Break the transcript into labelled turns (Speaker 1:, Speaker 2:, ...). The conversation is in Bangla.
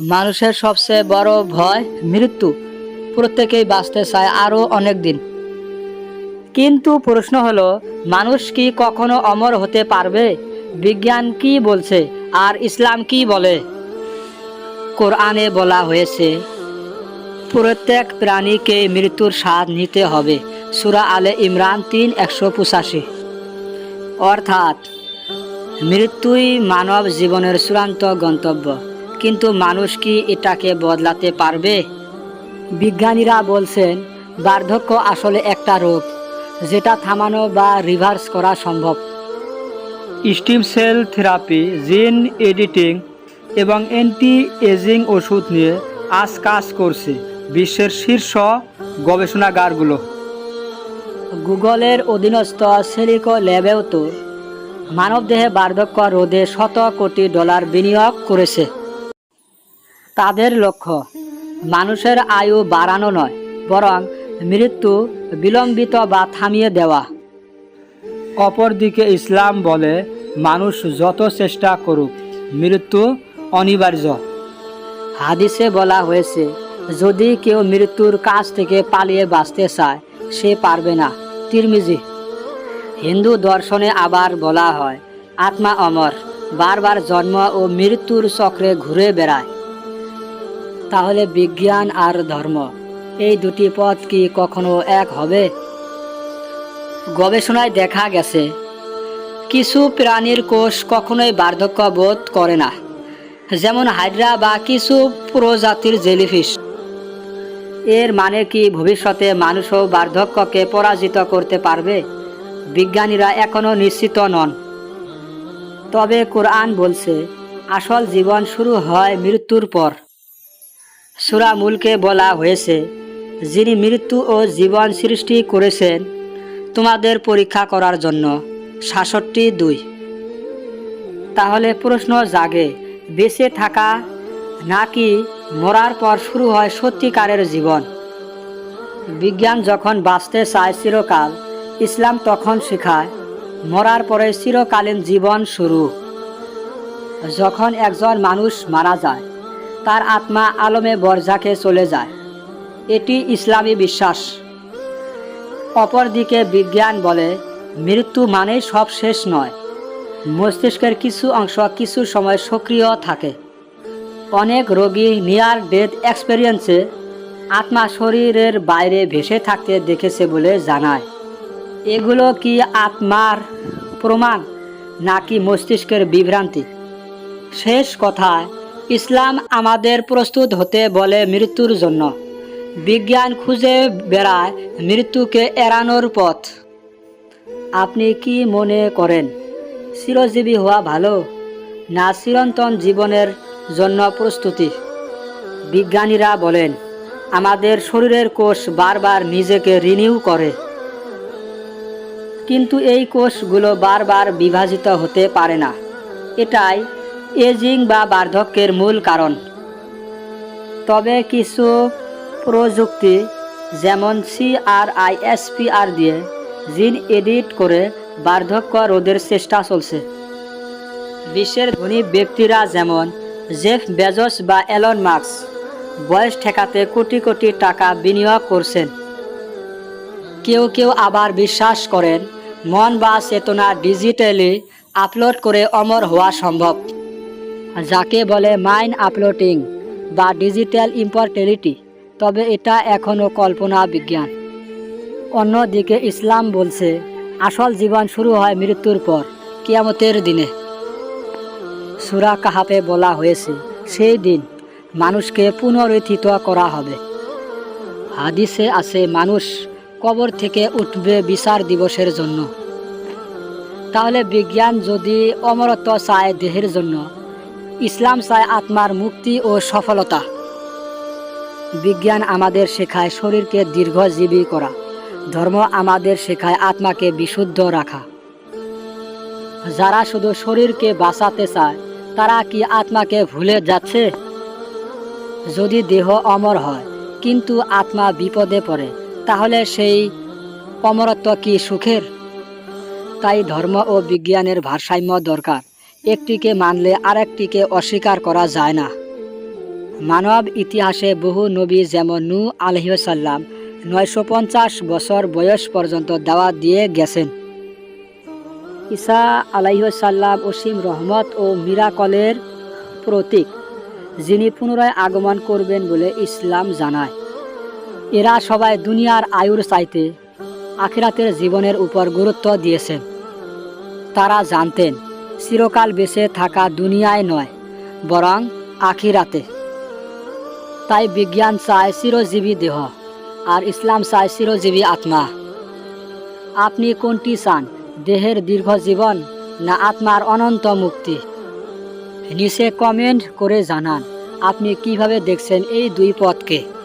Speaker 1: মানুষের সবচেয়ে বড় ভয় মৃত্যু। প্রত্যেকেই বাঁচতে চায় আরও অনেক দিন। কিন্তু প্রশ্ন হলো, মানুষ কি কখনো অমর হতে পারবে? বিজ্ঞান কি বলছে আর ইসলাম কি বলে? কোরআনে বলা হয়েছে, প্রত্যেক প্রাণীকে মৃত্যুর স্বাদ নিতে হবে। সুরা আলে ইমরান তিন, একশো পঁচাশি। অর্থাৎ, মৃত্যুই মানব জীবনের চূড়ান্ত গন্তব্য। কিন্তু মানুষ কি এটাকে বদলাতে পারবে? বিজ্ঞানীরা বলছেন বার্ধক্য আসলে একটা রোগ যেটা থামানো বা রিভার্স করা সম্ভব।
Speaker 2: Stem cell therapy gene editing এবং অ্যান্টি এজিং ওষুধ নিয়ে আজ কাজ করছে বিশ্বের শীর্ষ গবেষণাগারগুলো।
Speaker 1: গুগলের অধীনস্থ সেলিকো ল্যাবেও তো মানবদেহে বার্ধক্য রোধে শত কোটি ডলার বিনিয়োগ করেছে। তাদের লক্ষ্য। মানুষের আয়ু বাড়ানো নয় বরং মৃত্যু বিলম্বিত বা থামিয়ে দেওয়া।
Speaker 2: অপরদিকে ইসলাম বলে মানুষ যত চেষ্টা করুক মৃত্যু অনিবার্য।
Speaker 1: হাদিসে বলা হয়েছে যদি কেউ মৃত্যুর কাছ থেকে পালিয়ে বাঁচতে চায় সে পারবে না। তিরমিজি। হিন্দু দর্শনে আবার বলা হয় আত্মা অমর বারবার জন্ম ও মৃত্যুর চক্রে ঘুরে বেড়ায়। তাহলে বিজ্ঞান আর ধর্ম, এই দুটি পথ কি কখনো এক হবে? গবেষণায় দেখা গেছে, কিছু প্রাণীর কোষ কখনোই বার্ধক্য বোধ করে না, যেমন হাইড্রা বা কিছু প্রজাতির জেলিফিশ। এর মানে কি ভবিষ্যতে মানুষও বার্ধক্যকে পরাজিত করতে পারবে? বিজ্ঞানীরা এখনও নিশ্চিত নন। তবে কোরআন বলছে, আসল জীবন শুরু হয় মৃত্যুর পর। সুরা মুলকে বলা হয়েছে, যিনি মৃত্যু ও জীবন সৃষ্টি করেছেন, তোমাদের পরীক্ষা করার জন্য। সাতষট্টি দুই। তাহলে প্রশ্ন জাগে, বেঁচে থাকা নাকি মরার পর শুরু হয় সত্যিকারের জীবন? বিজ্ঞান যখন বাঁচতে চায় চিরকাল, ইসলাম তখন শেখায়, মরার পরে চিরকালীন জীবন শুরু। যখন একজন মানুষ মারা যায় তার আত্মা আলমে বরজাকে চলে যায়। এটি ইসলামী বিশ্বাস। অপরদিকে বিজ্ঞান বলে, মৃত্যু মানেই সব শেষ নয়। মস্তিষ্কের কিছু অংশ কিছু সময় সক্রিয় থাকে। অনেক রোগী নিয়ার ডেথ এক্সপেরিয়েন্সে আত্মা শরীরের বাইরে ভেসে থাকতে দেখেছে বলে জানায়। এগুলো কি আত্মার প্রমাণ নাকি মস্তিষ্কের বিভ্রান্তি? শেষ কথায় ইসলাম আমাদের প্রস্তুত হতে বলে মৃত্যুর জন্য। বিজ্ঞান খুঁজে বেড়ায় মৃত্যুকে এড়ানোর পথ। আপনি কি মনে করেন, চিরজীবী হওয়া ভালো না চিরন্তন জীবনের জন্য প্রস্তুতি? বিজ্ঞানীরা বলেন, আমাদের শরীরের কোষ বারবার নিজেকে রিনিউ করে। কিন্তু এই কোষগুলো বারবার বিভাজিত হতে পারে না। এটাই এজিং বা বার্ধক্যের মূল কারণ। তবে কিছু প্রযুক্তি, যেমন সিআরআইএসপিআর দিয়ে জিন এডিট করে বার্ধক্য রোধের চেষ্টা চলছে। বিশ্বের ধনী ব্যক্তিরা যেমন জেফ বেজস বা এলন মার্কস বয়স ঠেকাতে কোটি কোটি টাকা বিনিয়োগ করছেন। কেউ কেউ আবার বিশ্বাস করেন, মন বা চেতনা ডিজিটালি আপলোড করে অমর হওয়া সম্ভব। যাকে বলে মাইন্ড আপলোডিং বা ডিজিটাল ইম্পর্টেলিটি, তবে এটা এখনও কল্পনা বিজ্ঞান। অন্যদিকে ইসলাম বলছে, আসল জীবন শুরু হয় মৃত্যুর পর, কিয়ামতের দিনে। সুরা কাহাপে বলা হয়েছে, সেই দিন মানুষকে পুনরুত্থিত করা হবে। হাদিসে আছে, মানুষ কবর থেকে উঠবে বিচার দিবসের জন্য। তাহলে বিজ্ঞান যদি অমরত্ব চায় দেহের জন্য ইসলাম চায় আত্মার মুক্তি ও সফলতা। বিজ্ঞান আমাদের শেখায় শরীরকে দীর্ঘজীবী করা। ধর্ম আমাদের শেখায় আত্মাকে বিশুদ্ধ রাখা। যারা শুধু শরীরকে বাঁচাতে চায়, তারা কি আত্মাকে ভুলে যাচ্ছে? যদি দেহ অমর হয়, কিন্তু আত্মা বিপদে পড়ে, তাহলে সেই অমরত্ব কি সুখের? তাই ধর্ম ও বিজ্ঞানের ভারসাম্য দরকার। একটিকে মানলে আরেকটিকে অস্বীকার করা যায় না। মানব ইতিহাসে বহু নবী যেমন নু আলহিসাল্লাম নয়শো পঞ্চাশ বছর বয়স পর্যন্ত দাওয়াত দিয়ে গেছেন। ঈসা আলাইসাল্লাম অসীম রহমত ও মিরাকলের প্রতীক, যিনি পুনরায় আগমন করবেন বলে ইসলাম জানায়। এরা সবাই দুনিয়ার আয়ুর চাইতে আখিরাতের জীবনের উপর গুরুত্ব দিয়েছেন। তারা জানতেন চিরকাল বেঁচে থাকা দুনিয়ায় নয়, বরং আখিরাতে। তাই বিজ্ঞান চায় চিরজীবী দেহ, আর ইসলাম চায় চিরজীবী আত্মা। আপনি কোনটি চান, দেহের দীর্ঘ জীবন না আত্মার অনন্ত মুক্তি? নিচে কমেন্ট করে জানান, আপনি কীভাবে দেখছেন এই দুই পথকে?